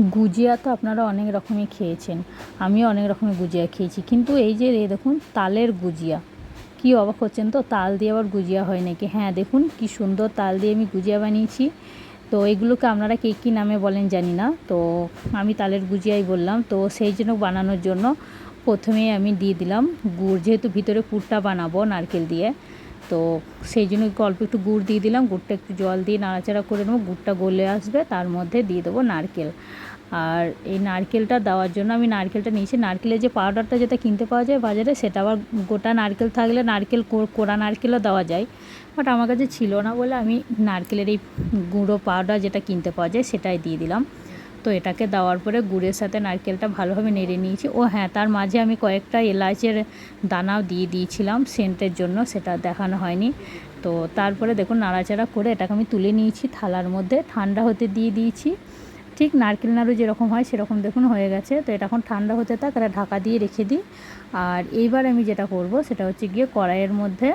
গুজিয়া তো আপনারা অনেক রকমই খেয়েছেন। আমিও অনেক রকমের গুজিয়া খেয়েছি। কিন্তু এই যে, এই দেখুন, তালের গুজিয়া। কি অবাক হচ্ছেন তো? তাল দিয়ে আবার গুজিয়া হয় নাকি? হ্যাঁ দেখুন, কি সুন্দর তাল দিয়ে আমি গুজিয়া বানিয়েছি। তো এগুলোকে আপনারা কে কী নামে বলেন জানি না। তো আমি তালের গুজিয়াই বললাম। তো সেই জন্য বানানোর জন্য প্রথমেই আমি দিয়ে দিলাম গুড়। যেহেতু ভিতরে পুরটা বানাবো নারকেল দিয়ে। তো সেই জন্য অল্প একটু গুড় দিয়ে দিলাম, গুড়টা একটু জল দিয়ে নাড়াচাড়া করে নেব, গুড়টা গলে আসবে, তার মধ্যে দিয়ে দেবো নারকেল। আর এই নারকেলটা দেওয়ার জন্য আমি নারকেলটা নিয়েছি, নারকেলের যে পাউডারটা যেটা কিনতে পাওয়া যায় বাজারে, সেটা আবার গোটা নারকেল থাকলে নারকেল কোড়া নারকেলও দেওয়া যায়। বাট আমার কাছে ছিল না বলে আমি নারকেলের এই গুঁড়ো পাউডার যেটা কিনতে পাওয়া যায় সেটাই দিয়ে দিলাম। তো এটাকে দেওয়ার পরে গুড়ের সাথে নারকেলটা ভালোভাবে নেড়ে নিয়েছি। ও হ্যাঁ তার মাঝে আমি কয়েকটা এলাচের দানাও দিয়ে দিয়েছিলাম, সেন্টের জন্য সেটা দেখানো হয়নি। তো তারপরে দেখুন নাড়াচাড়া করে এটাকে আমি তুলে নিয়েছি থালার মধ্যে, ঠান্ডা হতে দিয়ে দিয়েছি। ঠিক নারকেল নাড়ু যেরকম হয় সেরকম দেখুন হয়ে গেছে। তো এটা এখন ঠান্ডা হতে থাক, এটা ঢাকা দিয়ে রেখে দিই। আর এইবার আমি যেটা করব সেটা হচ্ছে গিয়ে কড়াইয়ের মধ্যে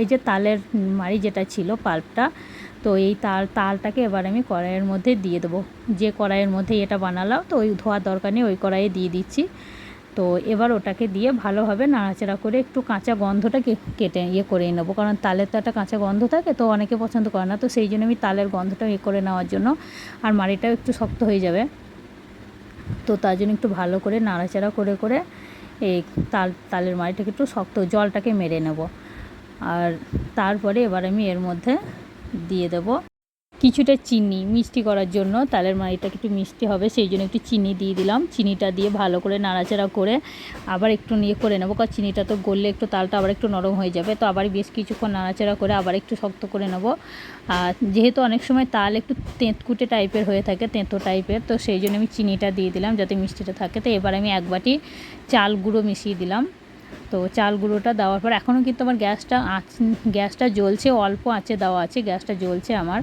এই যে তালের মাড়ি যেটা ছিল পাল্পটা তো এই তাল, তালটাকে এবার আমি কড়াইয়ের মধ্যে দিয়ে দেবো। যে কড়াইয়ের মধ্যে এটা বানালাম, তো ওই ধোয়ার দরকার নেই, ওই কড়াইয়ে দিয়ে দিচ্ছি। তো এবার ওটাকে দিয়ে ভালোভাবে নাড়াচাড়া করে একটু কাঁচা গন্ধটা কেটে ইয়ে করে নেব। কারণ তালের তো একটা কাঁচা গন্ধ থাকে, তো অনেকে পছন্দ করে না। তো সেই জন্য আমি তালের গন্ধটা ইয়ে করে নেওয়ার জন্য, আর মাড়িটাও একটু শক্ত হয়ে যাবে। তো তার জন্য একটু ভালো করে নাড়াচাড়া করে করে এই তাল, তালের মাড়িটাকে একটু শক্ত জলটাকে মেরে নেব। আর তারপরে এবার আমি এর মধ্যে দিয়ে দেব। কিছুটা চিনি, মিষ্টি করার জন্য। তালের মাড়িটাকে একটু মিষ্টি হবে, সেই জন্য একটু চিনি দিয়ে দিলাম। চিনিটা দিয়ে ভালো করে নাড়াচাড়া করে আবার একটু নিয়ে করে নেব, কারণ চিনিটা তো গললে একটু তালটা আবার একটু নরম হয়ে যাবে। তো আবার বেশ কিছুক্ষণ নাড়াচাড়া করে আবার একটু শক্ত করে নেব। আর যেহেতু অনেক সময় তাল একটু তেঁতকুটে টাইপের হয়ে থাকে, তেঁতো টাইপের, তো সেই জন্য আমি চিনিটা দিয়ে দিলাম যাতে মিষ্টিটা থাকে। তো এবার আমি এক বাটি চাল গুঁড়ো মিশিয়ে দিলাম। তো চাল গুঁড়োটা দেওয়ার পর এখনও কিন্তু আমার গ্যাসটা আঁচ গ্যাসটা জ্বলছে, অল্প আঁচে দেওয়া আছে, গ্যাসটা জ্বলছে আমার।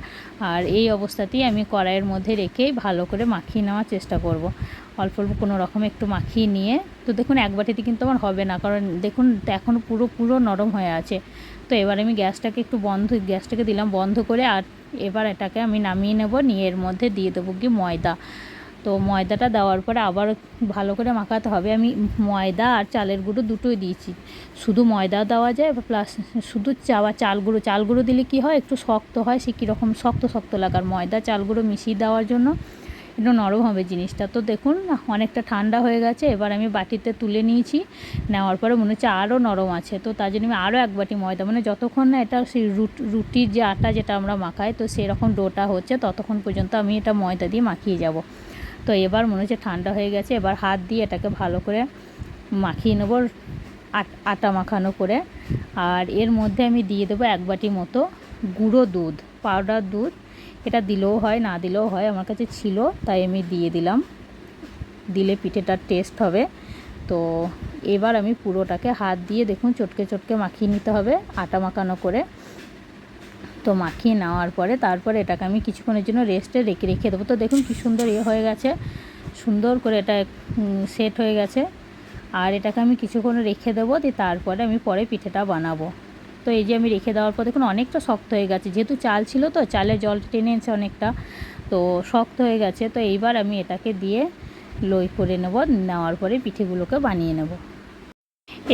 আর এই অবস্থাতেই আমি কড়াইয়ের মধ্যে রেখে ভালো করে মাখিয়ে নেওয়ার চেষ্টা করব। অল্প অল্প কোনো রকম একটু মাখিয়ে নিয়ে, তো দেখুন এক বাটিতে কিন্তু আমার হবে না, কারণ দেখুন এখনও পুরো পুরো নরম হয়ে আছে। তো এবার আমি গ্যাসটাকে একটু বন্ধ, গ্যাসটাকে দিলাম বন্ধ করে, আর এবার এটাকে আমি নামিয়ে নেব, নিয়ে এর মধ্যে দিয়ে দেবো কি ময়দা। তো ময়দাটা দেওয়ার পরে আবার ভালো করে মাখাতে হবে। আমি ময়দা আর চালের গুঁড়ো দুটোই দিয়েছি। শুধু ময়দা দেওয়া যায় প্লাস শুধু চাওয়া চাল গুঁড়ো। চাল গুঁড়ো দিলে কি হয়? একটু শক্ত হয়, সে কীরকম শক্ত শক্ত লাগার। ময়দা, চাল গুঁড়ো মিশিয়ে দেওয়ার জন্য একটু নরম হবে জিনিসটা। তো দেখুন, অনেকটা ঠান্ডা হয়ে গেছে। এবার আমি বাটিতে তুলে নিয়েছি। নেওয়ার পরে মনে হচ্ছে আরও নরম আছে। তো তার জন্য আমি আরও এক বাটি ময়দা। মানে যতক্ষণ না এটা সেই রুট- রুটির যে আটা যেটা আমরা মাখাই, তো সেরকম ডোটা হচ্ছে, ততক্ষণ পর্যন্ত আমি এটা ময়দা দিয়ে মাখিয়ে যাব। তো এবার মনে হচ্ছে ঠান্ডা হয়ে গেছে, এবার হাত দিয়ে এটাকে ভালো করে মাখিয়ে নেব, আট- মাখানো করে। আর এর মধ্যে আমি দিয়ে দেবো এক বাটি মতো গুঁড়ো দুধ, পাউডার দুধ। এটা দিলেও হয়, না দিলেও হয়, আমার কাছে ছিল, তাই আমি দিয়ে দিলাম। দিলে পিঠেটার টেস্ট হবে। তো এবার আমি পুরোটাকে হাত দিয়ে দেখুন, চটকে চটকে মাখিয়ে নিতে হবে, আটা মাখানো করে। তো মাখিয়ে নেওয়ার পরে তারপরে এটাকে আমি কিছুক্ষণের জন্য রেস্টে রেখে রেখে দেবো। তো দেখুন কি সুন্দর ইয়ে হয়ে গেছে। সুন্দর করে এটা সেট হয়ে গেছে। আর এটাকে আমি কিছুক্ষণ রেখে দেবো, দিয়ে তারপরে আমি পরে পিঠেটা বানাবো। তো এই যে আমি রেখে দেওয়ার পর দেখুন অনেকটা শক্ত হয়ে গেছে। যেহেতু চাল ছিল তো চালে জল টেনেছে অনেকটা, তো শক্ত হয়ে গেছে। তো এইবার আমি এটাকে দিয়ে লই করে নেব, নেওয়ার পরে পিঠেগুলোকে বানিয়ে নেব।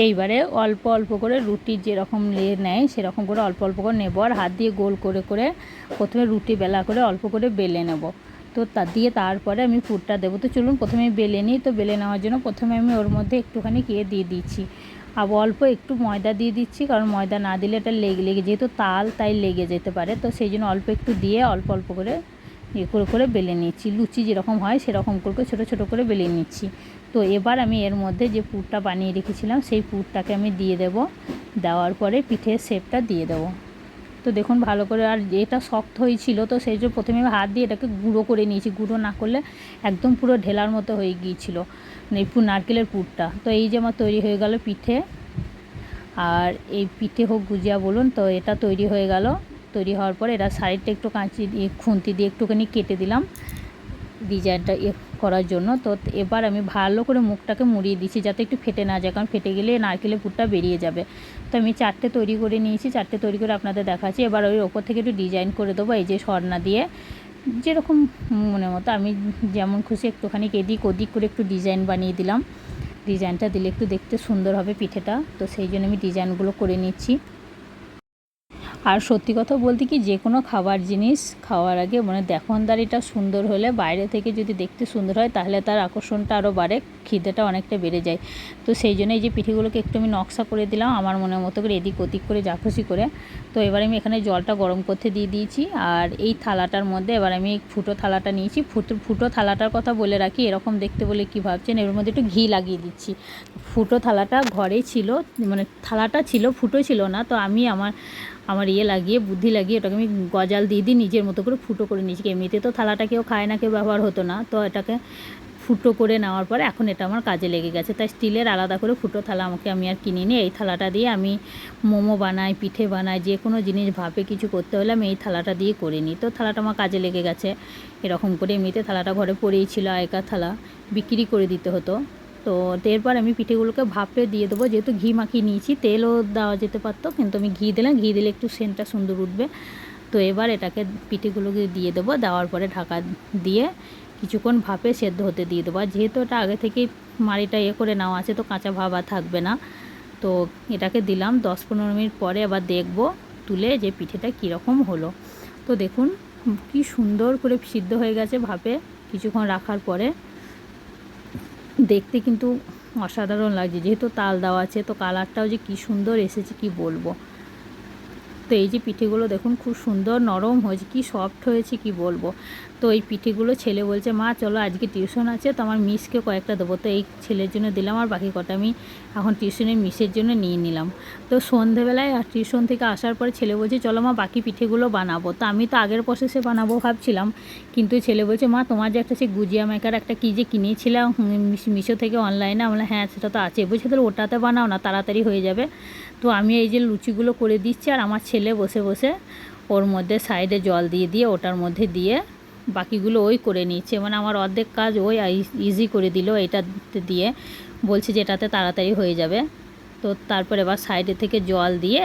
এইবারে অল্প অল্প করে রুটি যেরকম নেয়, সেরকম করে অল্প অল্প করে নেব। আর হাত দিয়ে গোল করে করে প্রথমে রুটি বেলা করে অল্প করে বেলে নেব। তো তা দিয়ে তারপরে আমি পুরটা দেবো। তো চলুন প্রথমে বেলে নিই। তো বেলে নেওয়ার জন্য প্রথমে আমি ওর মধ্যে একটুখানি ইয়ে দিয়ে দিচ্ছি। আর অল্প একটু ময়দা দিয়ে দিচ্ছি, কারণ ময়দা না দিলে এটা লেগে লেগে যেহেতু তাল তাই লেগে যেতে পারে। তো সেই জন্য অল্প একটু দিয়ে অল্প অল্প করে ইয়ে করে করে বেলে নিচ্ছি। লুচি যেরকম হয় সেরকম করে ছোটো ছোটো করে বেলে নিচ্ছি। তো এবার আমি এর মধ্যে যে পুরটা বানিয়ে রেখেছিলাম, সেই পুরটাকে আমি দিয়ে দেব। দেওয়ার পরে পিঠের শেপটা দিয়ে দেবো। তো দেখুন ভালো করে আর এটা শক্ত হয়েছিল, তো সেই জন্য প্রথমে হাত দিয়ে এটাকে গুঁড়ো করে নিয়েছি। গুঁড়ো না করলে একদম পুরো ঢেলার মতো হয়ে গিয়েছিল নারকেলের পুরটা। তো এই যে আমার তৈরি হয়ে গেল পিঠে, আর এই পিঠে হোক গুজিয়া বলুন, তো এটা তৈরি হয়ে গেল। তৈরি হওয়ার পরে এটা সাইডটা একটু কাঁচি দিয়ে, খুন্তি দিয়ে একটুখানি কেটে দিলাম। ডিজাইনটা করার জন্য। তো এবার আমি ভালো করে মুখটাকে মুড়িয়ে দিচ্ছি যাতে একটু ফেটে না যায়, কারণ ফেটে গেলে নারকেলের পুরটা বেরিয়ে যাবে। তো আমি চারটে তৈরি করে নিয়েছি, চারটে তৈরি করে আপনাদের দেখাচ্ছি। এবার ওই ওপর থেকে একটু ডিজাইন করে দেবো, এই যে স্বর্ণা দিয়ে। যেরকম মনে মতো, আমি যেমন খুশি একটুখানি এদিক ওদিক করে একটু ডিজাইন বানিয়ে দিলাম। ডিজাইনটা দিলে একটু দেখতে সুন্দর হবে পিঠেটা। তো সেই জন্য আমি ডিজাইনগুলো করে নিচ্ছি। আর সত্যি কথা বলতে কি, যে কোনো খাবার জিনিস খাওয়ার আগে মানে দেখনদারিটা সুন্দর হলে বাইরে থেকে যদি দেখতে সুন্দর হয়, তাহলে তার আকর্ষণটা আরও বাড়ে। খিদেটা অনেকটা বেড়ে যায়। তো সেই জন্য এই যে পিঠেগুলোকে একটু আমি নকশা করে দিলাম, আমার মনের মতো করে এদিক ওদিক করে যা খুশি করে। তো এবার আমি এখানে জলটা গরম করতে দিয়ে দিয়েছি আর এই থালাটার মধ্যে এবার আমি ফুটো থালাটা নিয়েছি। ফুটো ফুটো থালাটার কথা বলে রাখি, এরকম দেখতে বলে কি ভাবছেন? এর মধ্যে একটু ঘি লাগিয়ে দিচ্ছি। ফুটো থালাটা ঘরেই ছিল মানে থালাটা ছিল, ফুটো ছিল না, তো আমি আমার আমার ইয়ে লাগিয়ে, বুদ্ধি লাগিয়ে ওটাকে আমি গজাল দিয়ে দিই নিজের মতো করে ফুটো করে নিয়েছি। এমনিতে তো থালাটা কেউ খায় না, কেউ ব্যবহার হতো না, তো এটাকে ফুটো করে নেওয়ার পরে এখন এটা আমার কাজে লেগে গেছে। তাই স্টিলের আলাদা করে ফুটো থালা আমাকে আমি আর কিনে নিই এই থালাটা দিয়ে আমি মোমো বানাই, পিঠে বানাই, যে কোনো জিনিস ভাবে কিছু করতে হলে আমি এই থালাটা দিয়ে করে নিই। তো থালাটা আমার কাজে লেগে গেছে। এরকম করে এমনিতে থালাটা ঘরে পড়েই ছিল, আগেকার থালা বিক্রি করে দিতে হতো। তো এরপর আমি পিঠেগুলোকে ভাপে দিয়ে দেবো। যেহেতু ঘি মাখিয়ে নিয়েছি, তেলও দেওয়া যেতে পারতো, কিন্তু আমি ঘি দিলাম। ঘি দিলে একটু সেন্টটা সুন্দর উঠবে। তো এবার এটাকে পিঠেগুলোকে দিয়ে দেবো। দেওয়ার পরে ঢাকা দিয়ে কিছুক্ষণ ভাপে সেদ্ধ হতে দিয়ে দেবো। আর যেহেতু এটা আগে থেকেই মাড়িটা ইয়ে করে নেওয়া আছে, তো কাঁচা ভাব আর থাকবে না। তো এটাকে দিলাম, দশ পনেরো মিনিট পরে আবার দেখব, তুলে যে পিঠেটা কীরকম হলো। তো দেখুন, কি সুন্দর করে সিদ্ধ হয়ে গেছে ভাপে কিছুক্ষণ রাখার পরে। দেখতে কিন্তু অসাধারণ লাগছে, যেহেতু তাল দেওয়া আছে, তো কালারটাও যে কী সুন্দর এসেছে, কি বলব। তো এই যে পিঠেগুলো দেখুন খুব সুন্দর নরম হয়েছে, কি সফট হয়েছে কি বলব। তো এই পিঠেগুলো ছেলে বলছে, মা, চলো আজকে টিউশন আছে, তো আমার মিসকে কয়েকটা দেবো। তো এই ছেলের জন্য দিলাম, আর বাকি কটা আমি এখন টিউশনের মিসের জন্য নিয়ে নিলাম। তো সন্ধেবেলায় আর টিউশন থেকে আসার পরে ছেলে বলছে, চলো মা, বাকি পিঠেগুলো বানাবো। তো আমি তো আগের প্রসেসে বানাবো ভাবছিলাম, কিন্তু ছেলে বলছে, মা, তোমার যে একটা সে গুজিয়া মেকার একটা কী যে কিনেছিলাম মিশো থেকে অনলাইনে আমরা হ্যাঁ সেটা তো আছে। বলছে, তাহলে ওটাতে বানাও না, তাড়াতাড়ি হয়ে যাবে। তো আমি এই যে লুচিগুলো করে দিচ্ছি, আর আমার ছেলে বসে বসে ওর মধ্যে সাইডে জল দিয়ে দিয়ে ওটার মধ্যে দিয়ে বাকিগুলো ওই করে নিচ্ছে। মানে আমার অর্ধেক কাজ ওই ইজি করে দিল এটা দিয়ে। বলছে যে এটাতে তাড়াতাড়ি হয়ে যাবে। তো তারপর এবার সাইডে থেকে জল দিয়ে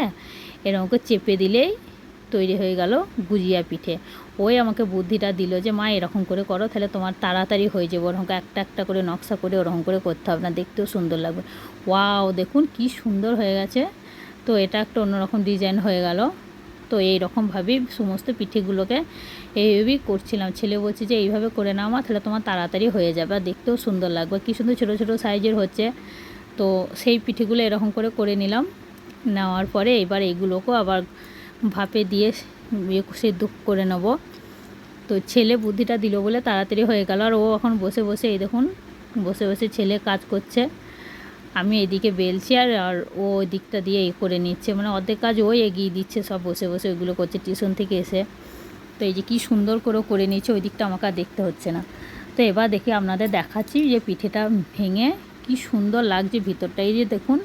এরকম করে চেপে দিলেই তৈরি হয়ে গেল গুজিয়া পিঠে। ওই আমাকে বুদ্ধিটা দিল যে, মা, এরকম করে করো, তাহলে তোমার তাড়াতাড়ি হয়ে যাবে। ওরকম একটা একটা করে নকশা করে ওরকম করে করতে হবে না, দেখতেও সুন্দর লাগবে। ওয়াও, দেখুন কি সুন্দর হয়ে গেছে। তো এটা একটা অন্যরকম ডিজাইন হয়ে গেল। তো এই রকমভাবেই সমস্ত পিঠেগুলোকে এইভাবেই করছিলাম। ছেলে বলছে যে, এইভাবে করে নাও মা, তাহলে তোমার তাড়াতাড়ি হয়ে যাবে আর দেখতেও সুন্দর লাগবে। কী সুন্দর ছোটো ছোটো সাইজের হচ্ছে। তো সেই পিঠেগুলো এরকম করে করে নিলাম। নেওয়ার পরে এবার এইগুলোকেও আবার ভাপে দিয়ে ইয়ে সেদ্ধ করে নেব। তো ছেলে বুদ্ধিটা দিল বলে তাড়াতাড়ি হয়ে গেল। আর ও এখন বসে বসে, এই দেখুন, বসে বসে ছেলে কাজ করছে। আমি এদিকে বেলছি আর আর ও দিকটা দিয়ে এ করে নিচ্ছে। মানে অর্ধেক কাজ ওই এগিয়ে দিচ্ছে, সব বসে বসে ওইগুলো করছে, টিউশন থেকে এসে। তো এই যে কী সুন্দর করে করে নিচ্ছে ওই দিকটা আমাকে আর দেখতে হচ্ছে না। তো এবার দেখি আপনাদের দেখাচ্ছি যে পিঠেটা ভেঙে কি সুন্দর লাগছে ভিতরটা। এই যে দেখুন,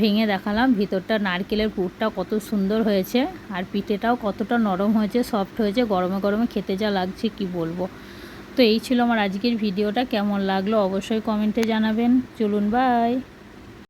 ভেঙে দেখালাম, ভিতরটা নারকেলের পুরটা কত সুন্দর হয়েছে। আর পিঠেটাও কতটা নরম হয়েছে সফট হয়েছে, গরমে গরমে খেতে যা লাগছে, কি বলব। তো এই ছিল আমার আজকের ভিডিওটা। কেমন লাগল অবশ্যই কমেন্টে জানাবেন। চলুন বাই